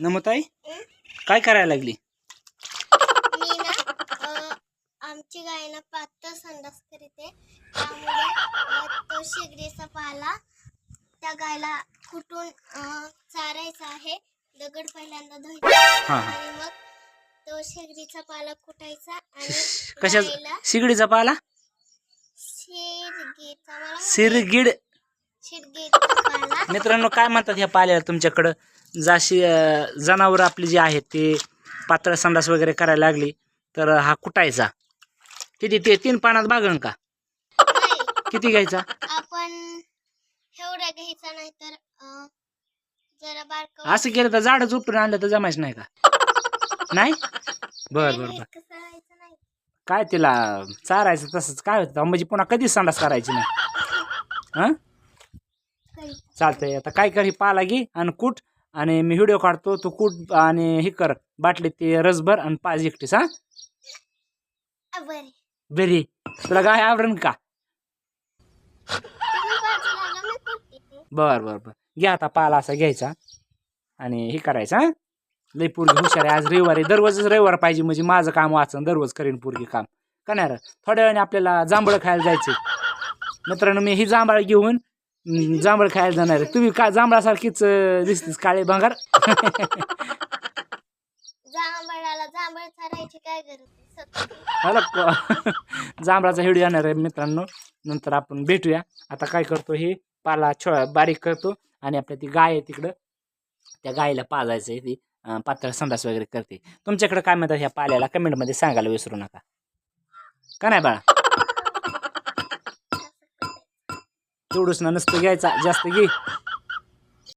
नमताई काय करायला लागली? मी ना अ, आमची गाय ना पातळ संडास करीते. त्यामुळे अ, तो शेगडीचा पाला त्या गायला कुटून अ, चारायचा आहे. दगड पहिल्यांदा धुवायचा हां हां. आणि मग तो शेगडीचा पाला कुटायचा आणि कशा गायला शिगडीचा पाला? शिरगीचा मला सिरगिड शिरगीचा पाला. मित्रांनो काय म्हणतात ह्या पाल्याला तुमच्याकडं? जाशी जनावर आपली जी आहेत ते पातळ संडास वगैरे करायला लागली तर हा कुटायचा. किती ते तीन पानात बागण का? किती घ्यायचा? आपण एवढा घ्यायचा नाही तर अ, जरा बारक असं केलं तर झाडच उपटून आणलं तर जमायचं नाही का? नाही? बर बर बर. नाही. काय तिला चारायचं तसंच. काय होतं? म्हणजे पुन्हा कधीच संडास करायची नाही. हां? काही. चालतंय. आता काय कर ही पाला घे आणि कूट. आणि मी व्हिडिओ काढतो तू कूट आणि हे कर. बाटलीत ते रसभर आणि पाच एकटीस हा? बरी. तुला काय आवडन का? बर बर बर. घ्या आता पाला असा घ्यायचा आणि हे करायचं लई पोरगी हुशार आहे. आज रविवारी दररोजच रविवार पाहिजे म्हणजे माझं काम वाचन दररोज करीन पोरगी काम. का नाही थोड्या वेळाने आपल्याला जांभळं खायला जायचे मित्रांनो मी ही जांभळ घेऊन जांभळ खायला जाणार आहे. तुम्ही का जांभळासारखीच अं, दिसतीस काळे भांगार? जांभळाला जांभळ चारायची काय गरज आहे? सत्य. मला क- जांभळाचा व्हिडिओ येणार आहे मित्रांनो. नंतर आपण भेटूया. आता काय करतो हे? पाला छो बारीक करतो आणि आपल्या ती गाय आहे तिकडं. त्या गायला पाजायचं आहे ती. अं, पातळ संडास वगैरे करते. तुमच्याकडे काय म्हणतात ह्या पाल्याला? कमेंटमध्ये सांगायला विसरू नका. का नाही बाळा? तेवढंच ना नसतं घ्यायचा जास्त घे.